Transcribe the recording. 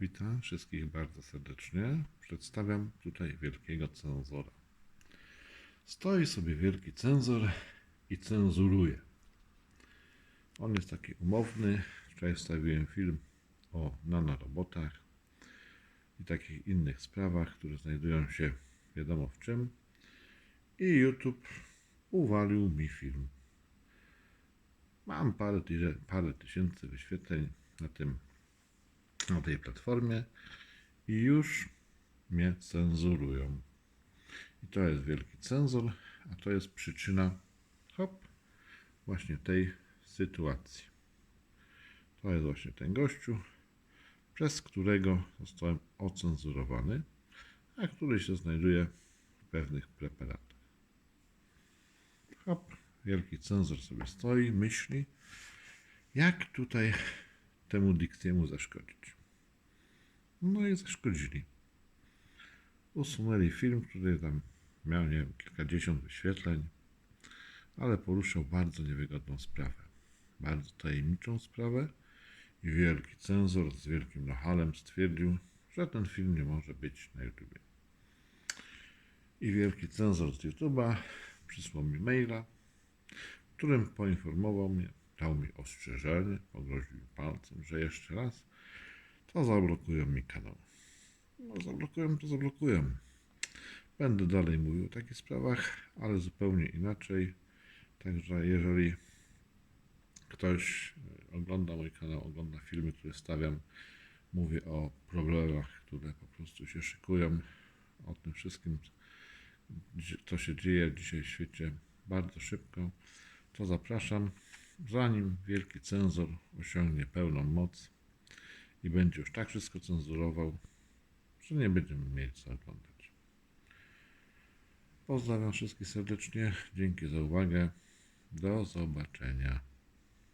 Witam wszystkich bardzo serdecznie. Przedstawiam tutaj wielkiego cenzora. Stoi sobie wielki cenzor i cenzuruje. On jest taki umowny. Wczoraj wstawiłem film o nanorobotach i takich innych sprawach, które znajdują się wiadomo w czym. I YouTube uwalił mi film. Mam parę, parę tysięcy wyświetleń na tym na tej platformie i już mnie cenzurują. I to jest wielki cenzor, a to jest przyczyna hop, właśnie tej sytuacji. To jest właśnie ten gościu, przez którego zostałem ocenzurowany, a który się znajduje w pewnych preparatach. Hop, wielki cenzor sobie stoi, myśli, jak tutaj temu diktiemu zaszkodzić. No i zaszkodzili. Usunęli film, który tam miał, nie wiem, kilkadziesiąt wyświetleń, ale poruszał bardzo niewygodną sprawę. Bardzo tajemniczą sprawę i wielki cenzor z wielkim nachalem stwierdził, że ten film nie może być na YouTubie. I wielki cenzor z YouTube'a przysłał mi maila, w którym poinformował mnie, dał mi ostrzeżenie, pogroził mi palcem, że jeszcze raz to zablokują mi kanał. No zablokują, to zablokują. Będę dalej mówił o takich sprawach, ale zupełnie inaczej. Także jeżeli ktoś e, ogląda mój kanał, ogląda filmy, które stawiam, mówię o problemach, które po prostu się szykują, o tym wszystkim, co się dzieje dzisiaj w świecie bardzo szybko, to zapraszam, zanim wielki cenzor osiągnie pełną moc i będzie już tak wszystko cenzurował, że nie będziemy mieli co oglądać. Pozdrawiam wszystkich serdecznie, dzięki za uwagę, do zobaczenia.